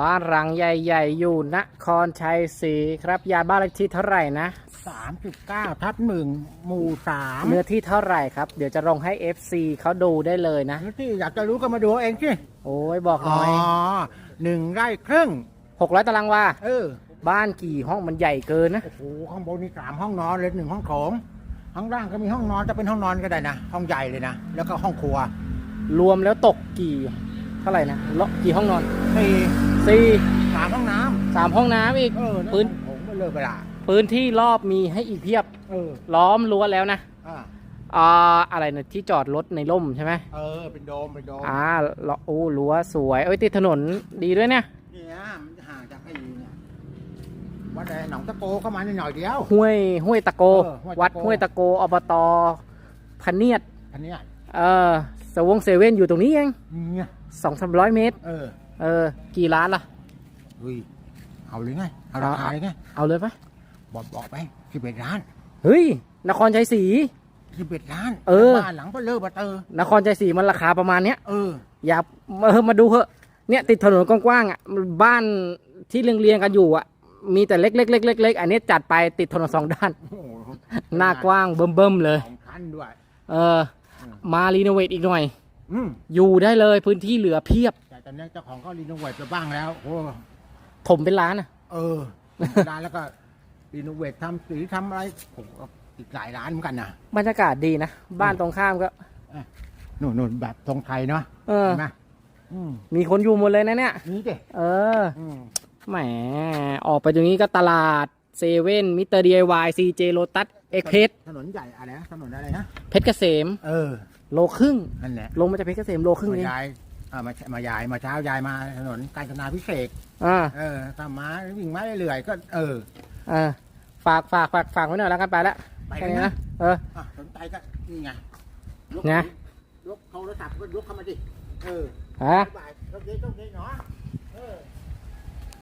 บ้านรังใหญ่ ๆ อยู่นครชัยศรีครับ ยายบ้านเลขที่เท่าไหร่นะสามสิบเก้าทับหนึ่งหมู่สามเนื้อที่เท่าไหร่ครับ เดี๋ยวจะลงให้ FC เขาดูได้เลยนะ ที่อยากจะรู้ก็มาดูเอาเองสิโอ้ยบอกหอ๋น่ออยหนึ่งไร่ครึ่ง 600ตารางวาเออ บ้านกี่ห้องมันใหญ่เกินนะโอ้โหข้างบนนี่สามห้องนอนเลยหนึ่งห้องโถงข้างล่างก็มีห้องนอนจะเป็นห้องนอนก็ได้นะ ห้องใหญ่เลยนะ แล้วก็ห้องครัวรวมแล้วตกกี่ เท่าไหร่นะเลาะกี่ห้องนอนสี่ สี่สามห้องน้สามห้องน้ำอีกำเออพื้น ผมไม่เลิกเวลาพื้นที่รอบมีให้อีกเพียบ เออล้อมรั้วแล้วนะอ่าอ่าอะไรนะที่จอดรถในร่มใช่ไหมเออ เป็นโดมเป็นโดมอ่าล้อโอ้รั้วสวยเอ้ยติดถนนดีด้วยเนี่ยเนี่ยมันจะห่างจากไอ้เนี่ยวัดอะไรหนองตะโกเข้ามานิดหน่อยเดียว ห้วยห้วยตะโก เออห้วยตะโก วัดห้วยตะโกอบตพะเนียดอันเนี้ยเออสวงเซเว่นอยู่ตรงนี้เองเนี่ยสองสามร้อยเมตร เออ เออ กี่ล้านล่ะ เฮ้ยเอาเลยไงเอาราคาเลยไงเอาเลยปะบอกบอกไปสิบเอ็ดล้านเฮ้ย นครชัยศรี สิบเอ็ดล้านเออ บ้านหลังเบลเลอร์บัตเตอร์นครชัยศรีมันราคาประมาณเนี้ย เออ อย่าเออมาดูเหอะ เนี่ยติดถนนกว้างๆอะ บ้านที่เรียงๆกันอยู่อะ มีแต่เล็กๆๆๆๆอันนี้จัดไปติดถนนสองด้าน โอ้โหหน้ากว้างเบิ่มๆเลย สองคันด้วย เออ มารีโนเวทอีกหน่อย อืมอยู่ได้เลยพื้นที่เหลือเพียบแต่ตอนนี้เจ้าของก็รีโนเวทไปบ้างแล้วโอ้ถมเป็นล้านอะ เออร้านแล้วก็รีโนเวททำสีทำอะไรโอ้โหอีกหลายร้านเหมือนกันนะบรรยากาศดีนะ บ้านตรงข้ามก็นู่นนู่นแบบทรงไทยเนาะเออเห็นไหมอืมมีคนอยู่หมดเลยนะเนี่ยนี่เด็เอออืมแหมออกไปตรงนี้ก็ตลาดเซเว่นมิสเตอร์ดีไอวายซีเจโลตัสเอ็กเพชถนนใหญ่อะไรนะถนนอะไรนะเพชรเกษม เออ โลครึ่งนั่นแหละลงมาจากเพชรเกษมโลครึ่งมาเองยาย อ่ามามายายมาเช้ายายมาถนนกาญจนาพิเศษกอ่าเออตามมาวิ่งมาเรื่อยๆก็เอออ่าฝากฝากฝากฝากไว้หน่อยแล้วกันไปละไปแค่เลยนี้นะ นะเออ อะสนใจก็นี่ไงยกนะ ยกโทรศัพท์ก็ยกเข้ามาดิเออฮะ บ่ายโอเคโอเคเนาะเออ